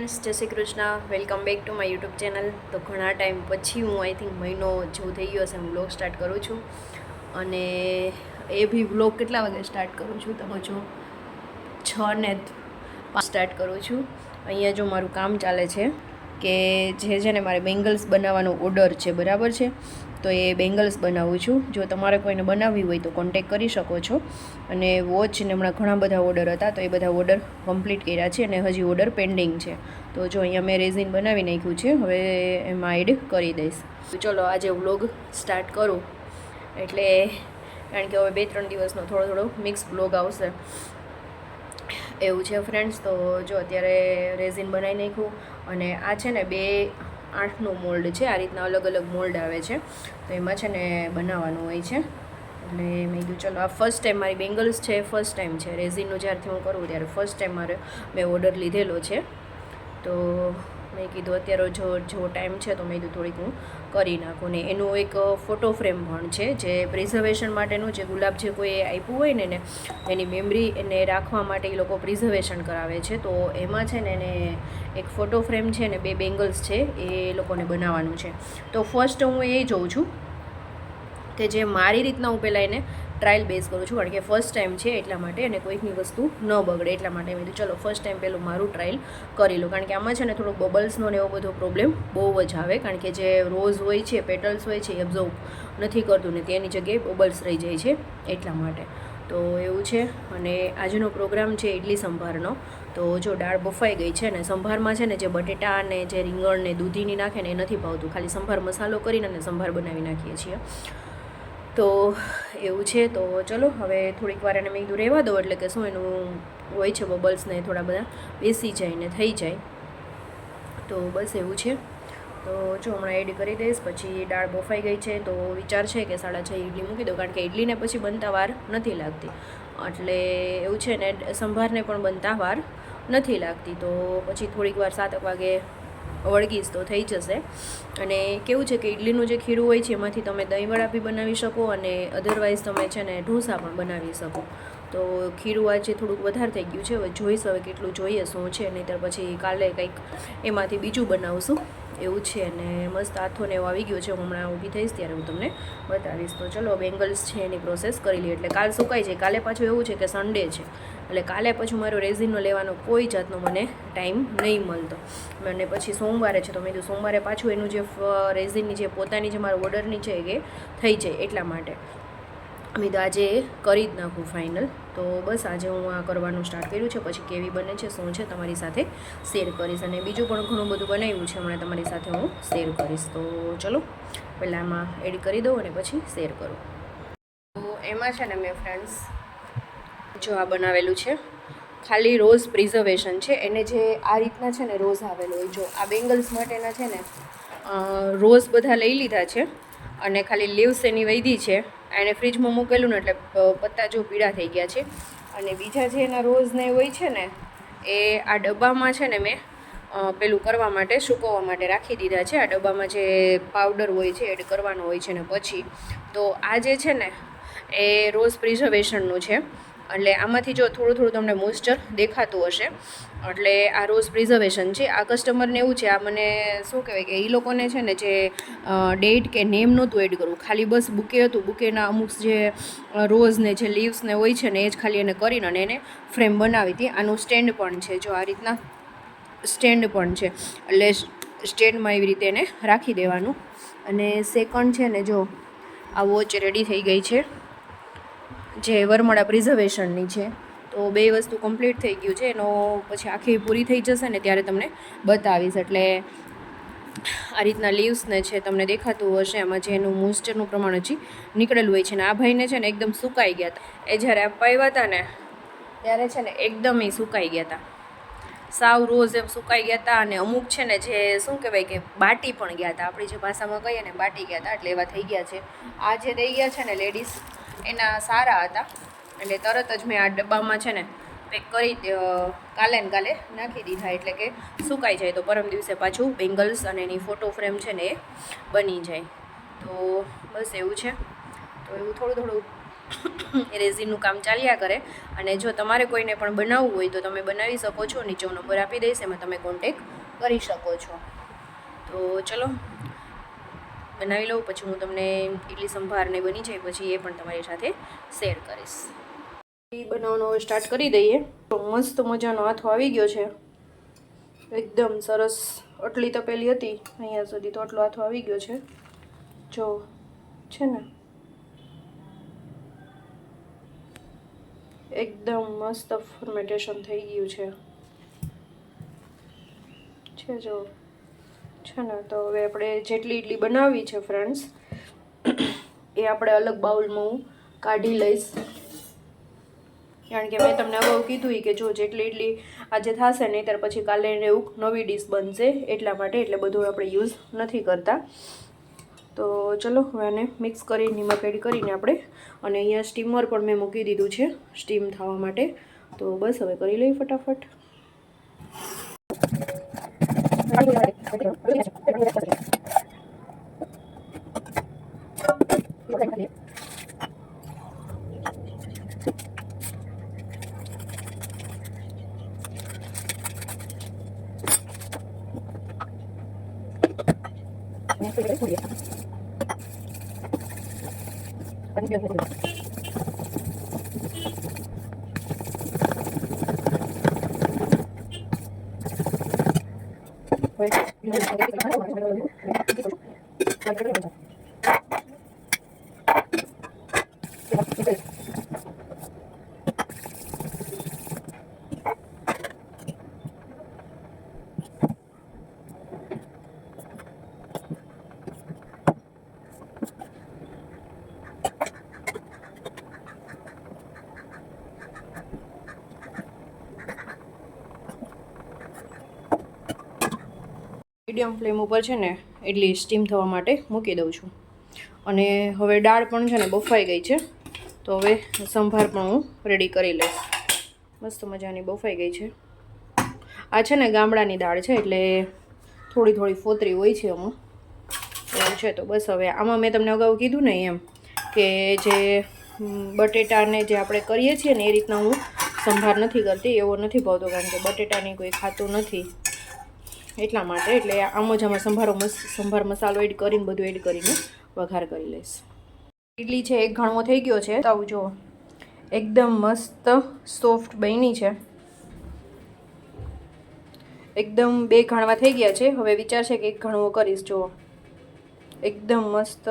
Friends Jai Shri Krishna. Welcome back to my YouTube channel તો ઘણા time પછી હું આઈ થિંક મહિનો જેવું થઈ ગયો હશે હું બ્લોગ સ્ટાર્ટ કરું છું. અને એ બી બ્લોગ કેટલા વાગે સ્ટાર્ટ કરું છું, તમે જો છ ને સ્ટાર્ટ કરું છું. અહીંયા જો મારું કામ ચાલે છે. કે જે છે ને મારે બેંગલ્સ બનાવવાનો ઓર્ડર છે, બરાબર છે? તો એ બેંગલ્સ બનાવું છું. જો તમારે કોઈને બનાવવી હોય તો કોન્ટેક કરી શકો છો. અને વોચ ને હમણાં ઘણા બધા ઓર્ડર હતા, તો એ બધા ઓર્ડર કમ્પ્લીટ કર્યા છે અને હજી ઓર્ડર પેન્ડિંગ છે. તો જો અહીંયા મેં રેઝિન બનાવી નાખ્યું છે, હવે એમાં એડ કરી દઈશ. તો ચલો આજે વ્લોગ સ્ટાર્ટ કરું. એટલે કારણ કે હવે બે ત્રણ દિવસનો થોડો થોડો મિક્સ વ્લોગ આવશે. એવું છે ફ્રેન્ડ્સ તો જો અત્યારે રેઝિન બનાવી નાખ્યું. અને આ છે ને બે આઠનું મોલ્ડ છે. આ રીતના અલગ અલગ મોલ્ડ આવે છે. તો એમાં છે ને બનાવવાનું હોય છે. એટલે મેં કીધું, ચલો, આ ફર્સ્ટ ટાઈમ મારી બેંગલ્સ છે ફર્સ્ટ ટાઈમ છે. રેઝિનનું જ્યારથી હું કરું ત્યારે ફર્સ્ટ ટાઈમ મારે, મેં ઓર્ડર લીધેલો છે. તો મેં કીધું, અત્યારે જો જો ટાઈમ છે તો મેં કીધું થોડીક હું કરી નાખું. ને એનું એક ફોટો ફ્રેમ પણ છે, જે પ્રિઝર્વેશન માટેનું જે ગુલાબ જે કોઈ આપ્યું હોય ને એને, એની મેમરી એને રાખવા માટે એ લોકો પ્રિઝર્વેશન કરાવે છે. તો એમાં છે ને એને એક ફોટો ફ્રેમ છે ને બે બેંગલ્સ છે, એ લોકોને બનાવવાનું છે. તો ફર્સ્ટ હું એ જોઉં છું કે જે મારી રીતના હું પહેલાં એને ટ્રાયલ બેઝ કરું છું. કારણ કે ફર્સ્ટ ટાઈમ છે એટલા માટે અને કોઈકની વસ્તુ ન બગડે એટલા માટે મેં ચલો ફર્સ્ટ ટાઈમ પહેલું મારું ટ્રાયલ કરી લો. કારણ કે આમાં છે ને થોડો બબલ્સનો ને એવો બધો પ્રોબ્લેમ બહુ જ આવે. કારણ કે જે રોઝ હોય છે પેટલ્સ હોય છે, એ એબ્ઝોર્વ નથી કરતું ને તેની જગ્યાએ બબલ્સ રહી જાય છે એટલા માટે. તો એવું છે. અને આજનો પ્રોગ્રામ છે ઇડલી સંભારનો. તો જો દાળ બફાઈ ગઈ છે ને સંભારમાં છે ને જે બટેટા અને જે રીંગણ ને દૂધીની નાખે ને એ નથી ભાવતું. ખાલી સંભાર મસાલો કરીને સંભાર બનાવી નાખીએ છીએ. તો એવું છે, તો ચલો હવે થોડીક વાર એને મેં કીધું રહેવા દો, એટલે કે શું એનું હોય છે બબલ્સ ને થોડા બધા, બેસી જાય ને થઈ જાય. તો બસ એવું છે. તો જો હમણાં એડ કરી દઈશ, પછી દાળ બફાઈ ગઈ છે, તો વિચાર છે કે સાડા છ ઇડલી મૂકી દો કારણ કે ઇડલીને પછી બનતા વાર નથી લાગતી. એટલે એવું છે ને, સંભારને પણ બનતા વાર નથી લાગતી. તો પછી થોડીક વાર સાતક વાગે વળગીશ તો થઈ જશે. અને કેવું છે કે ઇડલીનું જે ખીરું હોય છે, એમાંથી તમે દહીંવડા બી બનાવી શકો અને અધરવાઇઝ તમે છે ને ઢોસા પણ બનાવી શકો. તો ખીરું આજે થોડુંક વધારે થઈ ગયું છે, હવે જોઈશ હવે કેટલું જોઈએ, શું છે, નહીંતર પછી કાલે કંઈક એમાંથી બીજું બનાવશું. એવું છે અને મસ્ત હાથોને એવું આવી ગયું છે. હમણાં ઊભી થઈશ ત્યારે હું તમને બતાવીશ. તો ચલો બેંગલ્સ છે એની પ્રોસેસ કરી લઈએ. એટલે કાલ સુકાઈ જાય. કાલે પાછું એવું છે કે સન્ડે છે. એટલે કાલે પછી મારો રેઝિનનો લેવાનો કોઈ જાતનો મને ટાઈમ નહીં મળતો. અને પછી સોમવારે છે તો મેં કીધું સોમવારે પાછું એનું જે રેઝિનની જે પોતાની જે મારું ઓર્ડરની છે એ થઈ જાય એટલા માટે. મેં આજે કરી જ નાખું ફાઇનલ તો બસ આજે હું આ કરવાનું સ્ટાર્ટ કર્યું છે, પછી કેવી બને છે, શું છે, તમારી સાથે શેર કરીશ. અને બીજું પણ ઘણું બધું બનાવ્યું છે, હમણાં તમારી સાથે હું શેર કરીશ. તો ચલો, પહેલાં આમાં એડ કરી દઉં અને પછી શેર કરું. તો એમાં છે ને મેં ફ્રેન્ડ્સ જો આ બનાવેલું છે, ખાલી રોઝ પ્રિઝર્વેશન છે. એને જે આ રીતના છે ને રોઝ આવેલો હોય, જો આ બેંગલ્સ માટેના છે ને રોઝ બધા લઈ લીધા છે. અને ખાલી લીવ્સ એની વૈધી છે. એને ફ્રીજમાં મૂકેલું ને એટલે પત્તા જો પીળા થઈ ગયા છે. અને બીજા જે એના રોઝ ને હોય છે ને, એ આ ડબ્બામાં છે ને મેં પેલું કરવા માટે, સૂકવવા માટે રાખી દીધા છે. આ ડબ્બામાં જે પાવડર હોય છે, એડ કરવાનો હોય છે ને પછી. તો આ જે છે ને, એ રોઝ પ્રિઝર્વેશનનું છે. એટલે આમાંથી જો થોડું થોડું તમને મોઇસ્ચર દેખાતું હશે, એટલે આ રોઝ પ્રિઝર્વેશન છે. આ કસ્ટમરને એવું છે, આ મને શું કહેવાય કે એ લોકોને છે ને જે ડેટ કે નેમ નહોતું એડ કરવું, ખાલી બસ બુકે હતું, બુકેના અમુક જે રોઝને જે લીવ્સને હોય છે ને એ જ ખાલી એને કરીને અને એને ફ્રેમ બનાવી હતી. આનું સ્ટેન્ડ પણ છે, જો આ રીતના સ્ટેન્ડ પણ છે. એટલે સ્ટેન્ડમાં એવી રીતે એને રાખી દેવાનું. અને સેકન્ડ છે ને જો, આ વોચ રેડી થઈ ગઈ છે. જે વરમોડા પ્રિઝર્વેશનની છે, તો બે વસ્તુ કમ્પ્લીટ થઈ ગયું છે, એનો પછી આખી પૂરી થઈ જશે ને ત્યારે તમને બતાવીશ. એટલે આ રીતના લીવ્સને છે, તમને દેખાતું હશે એમાં જે એનું મોઇસ્ચરનું પ્રમાણ હજી નીકળેલું હોય છે ને, આ ભાઈને છે ને એકદમ સુકાઈ ગયા હતા. એ જ્યારે આપવા હતા ને, ત્યારે છે ને એકદમ એ સુકાઈ ગયા હતા. સાવ રોજ એમ સુકાઈ ગયા હતા અને અમુક છે ને જે શું કહેવાય કે બાટી પણ ગયા હતા. આપણી જે ભાષામાં કહીએ ને, બાટી ગયા હતા, એટલે એવા થઈ ગયા છે. આ જે દઈ ગયા છે ને લેડીઝ એના સારા હતા. એટલે તરત જ મેં આ ડબ્બામાં છે ને પેક કરી કાલે ને કાલે નાખી દીધા. એટલે કે સુકાઈ જાય તો પરમ દિવસે પાછું બેંગલ્સ અને એની ફોટો ફ્રેમ છે ને એ બની જાય. તો બસ એવું છે. તો એવું થોડું થોડું રેઝિનનું કામ ચાલ્યા કરે. અને જો તમારે કોઈને પણ બનાવવું હોય તો તમે બનાવી શકો છો. નીચે નંબર આપી દઈશ, એમાં તમે કોન્ટેક કરી શકો છો. તો ચલો બનાવી લઉં, પછી હું તમને ઇડલી સંભારને બની જાય, પછી એ પણ તમારી સાથે શેર કરીશ. ઇડલી બનાવવાનો હવે સ્ટાર્ટ કરી દઈએ. તો મસ્ત મજાનો હાથો આવી ગયો છે. એકદમ સરસ આટલી તપેલી હતી. અહીંયા સુધી તો આટલો હાથો આવી ગયો છે. જો, છે ને? એકદમ મસ્ત ફોર્મેટેશન થઈ ગયું છે. છે જો. છે ને, તો હવે આપણે જેટલી ઇડલી બનાવવી છે ફ્રેન્ડ્સ એ આપણે અલગ બાઉલમાં હું કાઢી લઈશ. કારણ કે મેં તમને અગાઉ કીધું કે જો જેટલી ઇડલી આજે થશે નહીં ત્યાર પછી કાલે એવું નવી ડીશ બનશે, એટલા માટે એટલે બધું આપણે યુઝ નથી કરતા. તો ચલો, હવે આને મિક્સ કરી નિમક એડ કરીને આપણે, અને અહીંયા સ્ટીમર પણ મેં મૂકી દીધું છે સ્ટીમ થવા માટે. તો બસ, હવે કરી લઈએ ફટાફટ. Wait. ◆これからこそ。મીડિયમ ફ્લેમ ઉપર છે ને, એટલી સ્ટીમ થવા માટે મૂકી દઉં છું. અને હવે દાળ પણ છે ને બફાઈ ગઈ છે, તો હવે સંભાર પણ હું રેડી કરી લઈશ. મસ્ત મજાની બફાઈ ગઈ છે. આ છે ને ગામડાની દાળ છે, એટલે થોડી થોડી ફોતરી હોય છે આમાં એવું છે તો બસ હવે આમાં મેં તમને અગાઉ કીધું ને એમ કે જે બટેટાને જે આપણે કરીએ છીએ ને એ રીતના હું સંભાર નથી કરતી, એવો નથી ભાવતો કારણ કે બટેટાની કોઈ ખાતું નથી. એટલા માટે એટલે આમ જ આમાં સંભારો સંભાર મસાલો એડ કરીને બધું એડ કરીને વઘાર કરી લઈશ. ઇડલી છે, એક ઘણો થઈ ગયો છે. તો આવું જુઓ એકદમ મસ્ત સોફ્ટ બની છે. એકદમ બે ઘણવા થઈ ગયા છે. હવે વિચાર છે કે એક ઘણવો કરીશ જુઓ એકદમ મસ્ત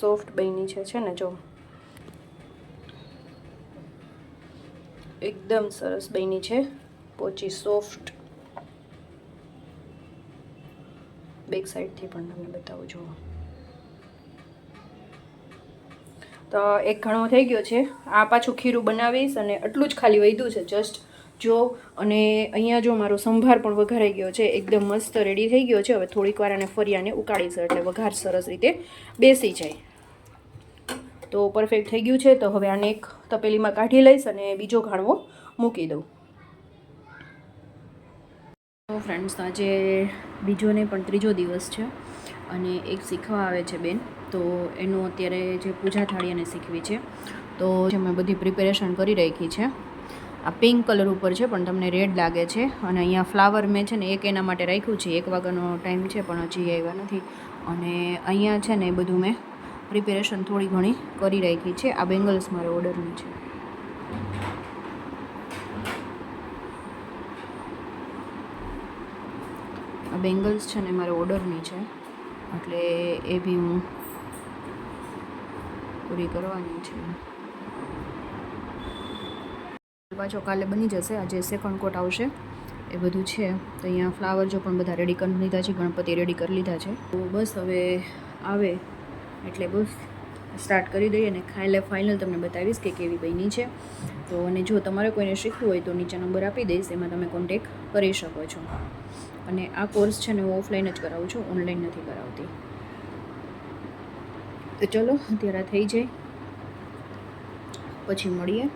સોફ્ટ બની છે છે ને, જો. એકદમ સરસ બની છે. પોચી સોફ્ટ બેક સાઈડથી પણ તમને બતાવું, જુઓ. તો એક ઘણો થઈ ગયો છે. આ પાછું ખીરું બનાવીશ અને આટલું જ ખાલી વધ્યું છે જસ્ટ જો. અને અહીંયા જો મારો સંભાર પણ વઘારાઈ ગયો છે, એકદમ મસ્ત રેડી થઈ ગયો છે. હવે થોડીક વાર આને ફરી આને ઉકાળીશ એટલે વઘાર સરસ રીતે બેસી જાય. તો પરફેક્ટ થઈ ગયું છે. તો હવે આને એક તપેલીમાં કાઢી લઈશ અને બીજો ઘાણવો મૂકી દઉં. તો ફ્રેન્ડ્સ આજે બીજો ને પણ ત્રીજો દિવસ છે અને એક શીખવા આવે છે બેન. તો એનું અત્યારે જે પૂજા થાળી એને શીખવી છે. તો જે મેં બધી પ્રિપેરેશન કરી રાખી છે. આ પિંક કલર ઉપર છે, પણ તમને રેડ લાગે છે. અને અહીંયા ફ્લાવર મેં છે ને એક એના માટે રાખ્યું છે. એક વાગ્યાનો ટાઈમ છે, પણ હજી આવ્યા નથી. અને અહીંયા છે ને એ બધું મેં પ્રિપેરેશન થોડી ઘણી કરી રાખી છે. આ બેંગલ્સ મારે ઓર્ડરની છે. બેંગલ્સ છે ને મારે ઓર્ડરની છે. એટલે એ બી હું પૂરી કરવાની છે. પાછો કાલે બની જશે. આજે સેકન્ડ કોટ આવશે. એ બધું છે. તો અહીંયા ફ્લાવર જો પણ બધા રેડી કરી લીધા છે. ગણપતિ રેડી કરી લીધા છે. તો બસ હવે આવે. એટલે બસ સ્ટાર્ટ કરી દઈએ અને ખાઈને ફાઇનલ તમને બતાવીશ કે કેવી બની છે. તો અને જો તમારે કોઈને શીખવું હોય તો નીચે નંબર આપી દઈશ. એમાં તમે કોન્ટેક કરી શકો છો. અને આ કોર્સ છે ને હું ઓફલાઈન જ કરાવું છું, ઓનલાઈન નથી કરાવતી. તો ચલો અત્યારે થઈ જાય. પછી મળીએ.